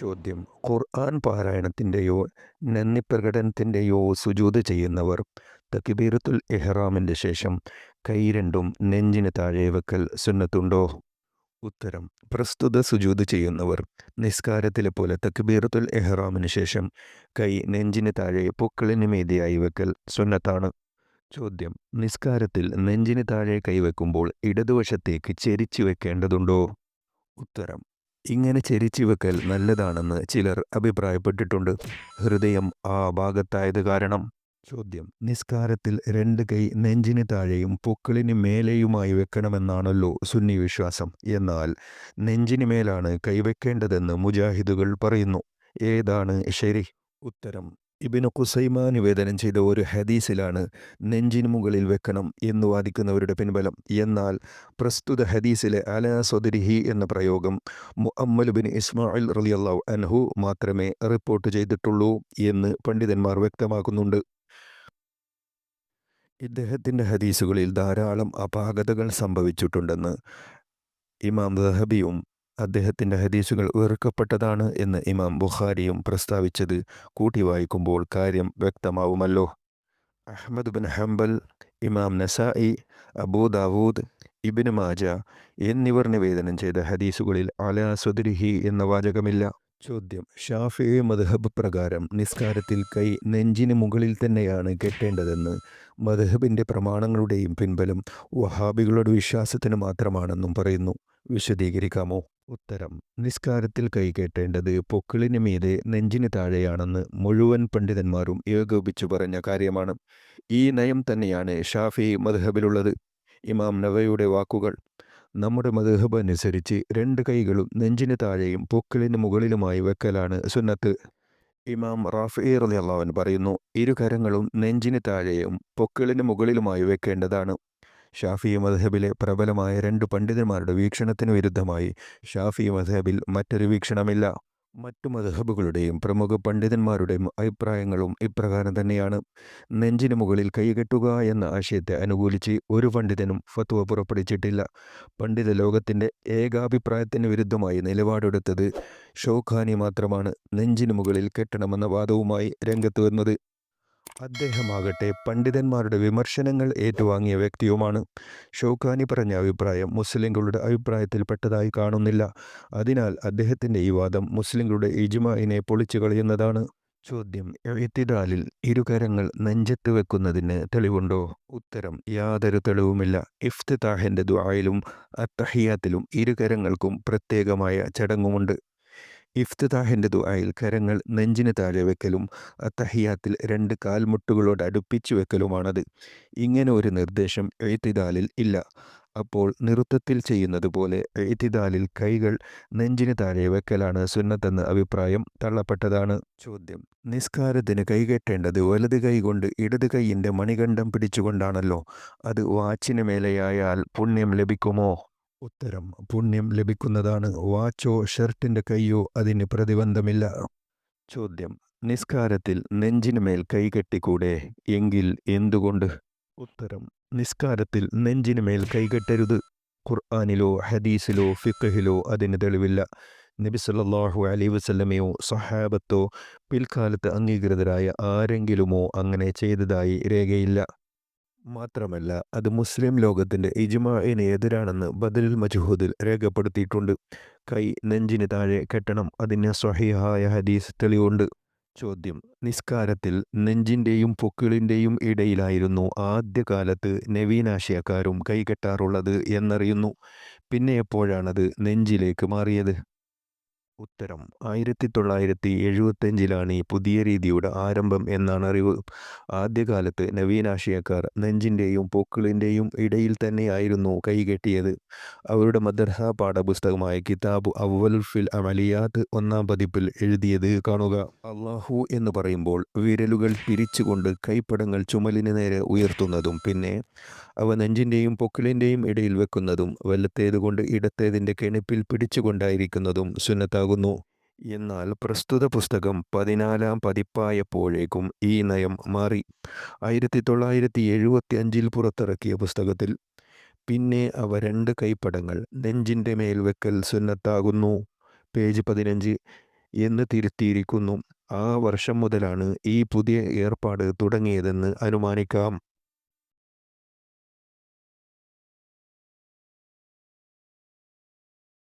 ചോദ്യം. ഖുർആൻ പാരായണത്തിന്റെയോ നന്ദി പ്രകടനത്തിന്റെയോ സുജൂത് ചെയ്യുന്നവർ. തക്കിബീറത്തുൽ ഇഹ്റാമിന്റെ ശേഷം കൈ രണ്ടും നെഞ്ചിന് താഴെ വെക്കൽ സുന്നത്തുണ്ടോ? ഉത്തരം. പ്രസ്തുത സുജൂത് ചെയ്യുന്നവർ. നിസ്കാരത്തിലെ പോലെ തക്ബീറത്തുൽ എഹ്റാമിന് ശേഷം കൈ നെഞ്ചിന് താഴെ പൊക്കളിന് മീതിയായി വെക്കൽ സുന്നത്താണ്. ചോദ്യം. നിസ്കാരത്തിൽ നെഞ്ചിന് താഴെ കൈവെക്കുമ്പോൾ ഇടതുവശത്തേക്ക് ചെരിച്ചു വെക്കേണ്ടതുണ്ടോ? ഉത്തരം. ഇങ്ങനെ ചെരിച്ചു വെക്കൽ നല്ലതാണെന്ന് ചിലർ അഭിപ്രായപ്പെട്ടിട്ടുണ്ട്. ഹൃദയം ആ ഭാഗത്തായത് കാരണം. ചോദ്യം. നിസ്കാരത്തിൽ രണ്ട് കൈ നെഞ്ചിന് താഴെയും പൊക്കിളിന് മേലെയുമായി വെക്കണമെന്നാണല്ലോ സുന്നി വിശ്വാസം. എന്നാൽ നെഞ്ചിന് മേലാണ് കൈവെക്കേണ്ടതെന്ന് മുജാഹിദുകൾ പറയുന്നു. ഏതാണ് ശരി? ഉത്തരം. ഇബിന് കുസൈമ നിവേദനം ചെയ്ത ഒരു ഹദീസിലാണ് നെഞ്ചിന് മുകളിൽ വെക്കണം എന്ന് വാദിക്കുന്നവരുടെ പിൻബലം. എന്നാൽ പ്രസ്തുത ഹദീസിലെ അല സ്വദരിഹി എന്ന പ്രയോഗം മുഅമ്മൽ ബിൻ ഇസ്മായിൽ റളിയല്ലാഹു അൻഹു മാത്രമേ റിപ്പോർട്ട് ചെയ്തിട്ടുള്ളൂ എന്ന് പണ്ഡിതന്മാർ വ്യക്തമാക്കുന്നുണ്ട്. ഇദ്ദേഹത്തിന്റെ ഹദീസുകളിൽ ധാരാളം അപാകതകൾ സംഭവിച്ചിട്ടുണ്ടെന്ന് ഇമാം ദഹബിയും അദ്ദേഹത്തിന്റെ ഹദീസുകൾ വെറുക്കപ്പെട്ടതാണ് എന്ന് ഇമാം ബുഖാരിയും പ്രസ്താവിച്ചത്. കൂട്ടി വായിക്കുമ്പോൾ കാര്യം വ്യക്തമാവുമല്ലോ. അഹമ്മദ് ബിൻ ഹംബൽ ഇമാം നസായി അബൂ ദാവൂദ് മാജ എന്നിവർ നിവേദനം ചെയ്ത ഹദീസുകളിൽ അല സുദരിഹി എന്ന വാചകമില്ല. ചോദ്യം. ഷാഫി മദ്ഹബ് പ്രകാരം നിസ്കാരത്തിൽ കൈ നെഞ്ചിന് മുകളിൽ തന്നെയാണ് കെട്ടേണ്ടതെന്ന് മദ്ഹബിന്റെ പ്രമാണങ്ങളുടെയും പിൻബലം വഹാബികളുടെ വിശ്വാസത്തിന് മാത്രമാണെന്നും പറയുന്നു. വിശദീകരിക്കാമോ? ഉത്തരം. നിസ്കാരത്തിൽ കൈ കെട്ടേണ്ടത് പൊക്കിളിന് മീതെ നെഞ്ചിന് താഴെയാണെന്ന് മുഴുവൻ പണ്ഡിതന്മാരും ഏകോപിച്ചു പറഞ്ഞ കാര്യമാണ്. ഈ നയം തന്നെയാണ് ഷാഫി മദ്ഹബിലുള്ളത്. ഇമാം നവയുടെ വാക്കുകൾ. നമ്മുടെ മധുഹബ് അനുസരിച്ച് രണ്ട് കൈകളും നെഞ്ചിന് താഴെയും പൊക്കിളിന് മുകളിലുമായി വെക്കലാണ് സുന്നത്ത്. ഇമാം റാഫി റലിയല്ലാവൻ പറയുന്നു ഇരു കരങ്ങളും നെഞ്ചിന് താഴെയും പൊക്കിളിന് മുകളിലുമായി വെക്കേണ്ടതാണ്. ഷാഫി മദ്ഹബിലെ പ്രബലമായ രണ്ട് പണ്ഡിതന്മാരുടെ വീക്ഷണത്തിന് വിരുദ്ധമായി. ഷാഫി മദ്ഹബിൽ മറ്റൊരു വീക്ഷണമില്ല. മറ്റു മദ്ഹബുകളുടെയും പ്രമുഖ പണ്ഡിതന്മാരുടെയും അഭിപ്രായങ്ങളും ഇപ്രകാരം തന്നെയാണ്. നെഞ്ചിനു മുകളിൽ കൈകെട്ടുക എന്ന ആശയത്തെ അനുകൂലിച്ച് ഒരു പണ്ഡിതനും ഫത്വ പുറപ്പെടുവിച്ചിട്ടില്ല. പണ്ഡിത ലോകത്തിന്റെ ഏകാഭിപ്രായത്തിന് വിരുദ്ധമായി നിലപാടെടുത്തത് ഷോഖാനി മാത്രമാണ്. നെഞ്ചിനു മുകളിൽ കെട്ടണമെന്ന വാദവുമായി രംഗത്ത് വന്നത് അദ്ദേഹമാകട്ടെ പണ്ഡിതന്മാരുടെ വിമർശനങ്ങൾ ഏറ്റുവാങ്ങിയ വ്യക്തിയുമാണ്. ഷോഖാനി പറഞ്ഞ അഭിപ്രായം മുസ്ലിങ്ങളുടെ അഭിപ്രായത്തിൽപ്പെട്ടതായി കാണുന്നില്ല. അതിനാൽ അദ്ദേഹത്തിന്റെ ഈ വാദം മുസ്ലിങ്ങളുടെ ഇജ്മായിനെ പൊളിച്ചു കളയുന്നതാണ്. ചോദ്യം എഴുത്തിടാലിൽ ഇരുകരങ്ങൾ നെഞ്ചത്ത് വെക്കുന്നതിന് തെളിവുണ്ടോ? ഉത്തരം യാതൊരു തെളിവുമില്ല. ഇഫ്തിതാഹിന്റെ ദ്വായിലും അത്തഹിയാത്തിലും ഇരുകരങ്ങൾക്കും പ്രത്യേകമായ ചടങ്ങുമുണ്ട്. ഇഫ്തിതാഹിന്റെ ദുആയിൽ കരങ്ങൾ നെഞ്ചിന് താഴെ വെക്കലും അത്തഹിയാത്തിൽ രണ്ട് കാൽമുട്ടുകളോട് അടുപ്പിച്ചു വെക്കലുമാണത്. ഇങ്ങനെ ഒരു നിർദ്ദേശം എഴുത്തിദാലിൽ ഇല്ല. അപ്പോൾ നൃത്തത്തിൽ ചെയ്യുന്നത് പോലെ എഴുത്തിദാലിൽ കൈകൾ നെഞ്ചിന് താഴെ വെക്കലാണ് സുന്നത്തെന്ന അഭിപ്രായം തള്ളപ്പെട്ടതാണ്. ചോദ്യം. നിസ്കാരത്തിന് കൈകെട്ടേണ്ടത് വലത് കൈ കൊണ്ട് ഇടത് കൈയിന്റെ മണികണ്ഠം പിടിച്ചുകൊണ്ടാണല്ലോ. അത് വാച്ചിന് മേലെയായാൽ പുണ്യം ലഭിക്കുമോ? ഉത്തരം പുണ്യം ലഭിക്കുന്നതാണ്. വാച്ചോ ഷർട്ടിന്റെ കൈയോ അതിന് പ്രതിബന്ധമില്ല. ചോദ്യം. നിസ്കാരത്തിൽ നെഞ്ചിന് മേൽ കൈ കെട്ടിക്കൂടെ? എങ്കിൽ എന്തുകൊണ്ട്? ഉത്തരം. നിസ്കാരത്തിൽ നെഞ്ചിന് മേൽ കൈകെട്ടരുത് ഖുർആാനിലോ ഹദീസിലോ ഫിഖഹിലോ അതിന് തെളിവില്ല. നബി സല്ലല്ലാഹു അലൈഹി വസല്ലമയോ സഹാബത്തോ പിൽക്കാലത്ത് അംഗീകൃതരായ ആരെങ്കിലുമോ അങ്ങനെ ചെയ്തതായി രേഖയില്ല. മാത്രമല്ല അത് മുസ്ലിം ലോകത്തിന്റെ ഇജ്മാഇന് എതിരാണെന്ന് ബദലുൽ മജ്ഹൂദിൽ രേഖപ്പെടുത്തിയിട്ടുണ്ട്. കൈ നെഞ്ചിന് താഴെ കെട്ടണം അതിന് സ്വഹിഹായ ഹദീസ് തെളിവുണ്ട്. ചോദ്യം നിസ്കാരത്തിൽ നെഞ്ചിന്റെയും പൊക്കിളിന്റെയും ഇടയിലായിരുന്നു ആദ്യകാലത്ത് നവീനാശയക്കാരും കൈകെട്ടാറുള്ളത് എന്നറിയുന്നു. പിന്നെ എപ്പോഴാണത് നെഞ്ചിലേക്ക് മാറിയത്? ഉത്തരം. ആയിരത്തി തൊള്ളായിരത്തി എഴുപത്തഞ്ചിലാണ് ഈ പുതിയ രീതിയുടെ ആരംഭം എന്നാണ് അറിവ്. ആദ്യകാലത്ത് നവീനാശയക്കാർ നെഞ്ചിന്റെയും പൂക്കളിന്റെയും ഇടയിൽ തന്നെയായിരുന്നു കൈകെട്ടിയത് അവരുടെ മദ്രസ പാഠപുസ്തകമായ കിതാബ് അവൽ ഫിൽ അമലിയാത്ത് ഒന്നാം പതിപ്പിൽ എഴുതിയത് കാണുക. അള്ളാഹു എന്ന് പറയുമ്പോൾ വിരലുകൾ പിരിച്ചുകൊണ്ട് കൈപ്പടങ്ങൾ ചുമലിന് നേരെ ഉയർത്തുന്നതും പിന്നെ അവ നെഞ്ചിന്റെയും പൊക്കിളിന്റെയും ഇടയിൽ വെക്കുന്നതും വലത്തേതുകൊണ്ട് ഇടത്തേതിന്റെ കെണിപ്പിൽ പിടിച്ചുകൊണ്ടായിരിക്കുന്നതും സുന്നത്താകുന്നു എന്നാൽ പ്രസ്തുത പുസ്തകം പതിനാലാം പതിപ്പായപ്പോഴേക്കും ഈ നയം മാറി ആയിരത്തി തൊള്ളായിരത്തി എഴുപത്തി അഞ്ചിൽ പുറത്തിറക്കിയ പുസ്തകത്തിൽ പിന്നെ അവ രണ്ട് കൈപ്പടങ്ങൾ നെഞ്ചിന്റെ മേൽ വെക്കൽ സുന്നത്താകുന്നു പേജ് പതിനഞ്ച് എന്ന് തിരുത്തിയിരിക്കുന്നു. ആ വർഷം മുതലാണ് ഈ പുതിയ ഏർപ്പാട് തുടങ്ങിയതെന്ന് അനുമാനിക്കാം.